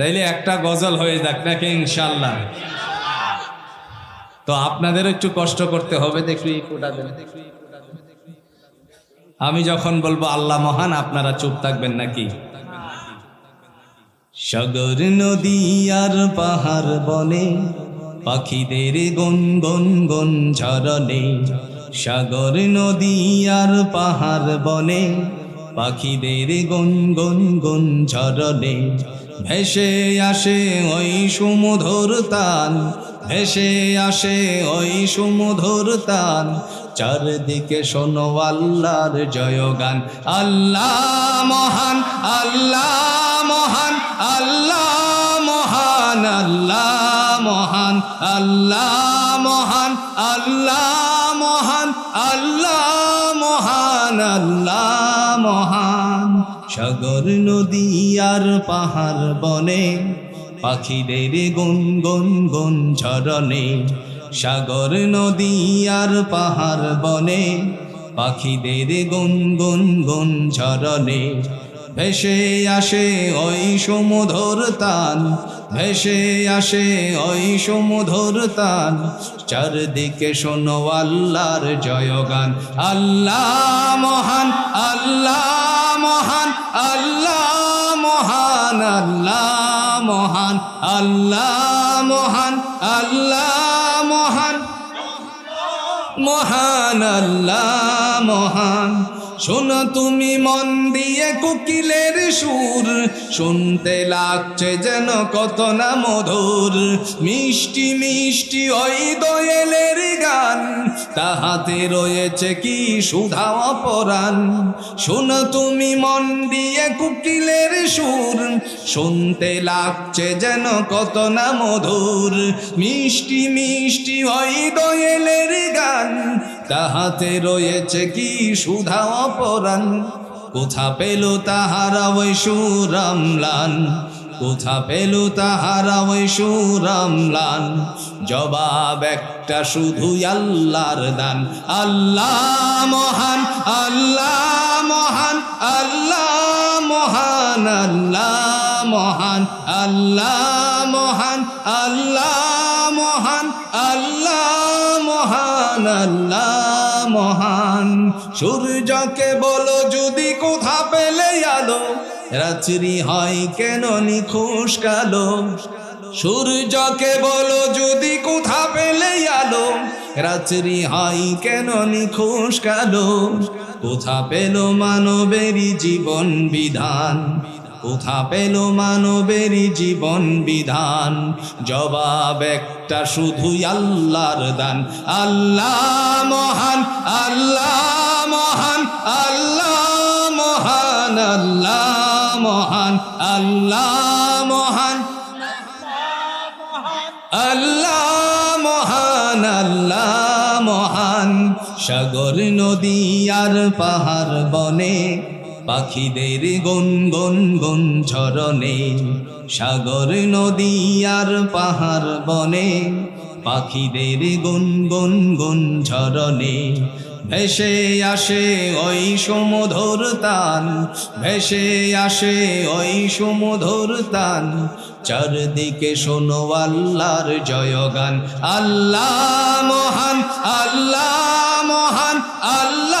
তাইলে একটা গজল হয়ে যাক নাকি ইনশাল্লাহ? তো আপনাদের একটু কষ্ট করতে হবে, দেখি আমি যখন বলব, আল্লাহ মহান আপনারা চুপ থাকবেন নাকি? সাগর নদী আর পাহাড় বনে, পাখিদের গন গন গন ঝরনে, সাগর নদী আর পাহাড় বনে, পাখিদের গন গন গন ঝরনে ভেসে আসে ওই সুমধুর তান ভেসে আসে ওই সুমধুর তান চারদিকে শোনো আল্লাহর জয়গান। আল্লাহ মহান আল্লাহ মহান আল্লাহ মহান আল্লাহ মহান আল্লাহ মহান আল্লাহ মহান আল্লাহ মহান আল্লাহ মহান। সাগর নদী আর পাহাড় বনে, পাখিদের গুন গুন গুন ঝরণে সাগর নদী আর পাহাড় বনে, পাখিদের গুন গুন গুন ঝরণে ভেসে আসে ওই সমুধর তান ভেসে আসে ওই সমুধর তান চারদিকে শোনো আল্লাহর জয়গান। আল্লাহ মহান আল্লাহ মহান আল্লাহ মহান আল্লাহ মহান আল্লাহ মহান আল্লাহ মহান। মহান, আল্লাহ মহান। শোনো তুমি মন দিয়ে কোকিলের সুর। শুনতে লাগছে যেন কত না মধুর। মিষ্টি মিষ্টি ওই দোয়েলের গান। তাহাতে রয়েছে কি সুধা অপরাণ। শোনো তুমি মন দিয়ে কুকিলের সুর। শুনতে লাগছে যেন কত না মধুর। মিষ্টি মিষ্টি ওই দোয়েলের গান। তাহাতে রয়েছে কি সুধা অপরাণ? কোথা পেল তাহারা ওই সুরামলান কোথা পেল তাহারা ওই সুরামলান জবাব একটা শুধু আল্লাহর দান। আল্লাহ মহান আল্লাহ মহান আল্লাহ মহান আল্লাহ মহান আল্লাহ মহান আল্লাহ মহান। মহান। সূর্যকে বলো, যদি কোথা পেলে আলো? রাত্রি হয় কেন নিখোশ কালো? সূর্যকে বলো, যদি কোথা পেলে আলো? রাত্রি হয় কেন নিখোশ কালো? কোথা পেল মানবেরই জীবন বিধান? কোথা পেল মানবেরই জীবন বিধান? জবাব একটা শুধু আল্লাহর দান। আল্লাহ মহান আল্লাহ মহান আল্লাহ মহান আল্লাহ মহান আল্লাহ মহান। আল্লাহ মহান আল্লাহ মহান। সাগর, নদী আর পাহাড় বনে পাখিদের গুন গুন গুন ঝরনে, সাগর, নদী আর পাহাড় বনে, পাখিদের গুন গুন গুন ঝরনে, ভেসে আসে ওই সমুধর তান ভেসে আসে ওই সমুধর তান চারদিকে শোনো আল্লাহর জয়গান আল্লাহ মহান আল্লাহ মহান, আল্লাহ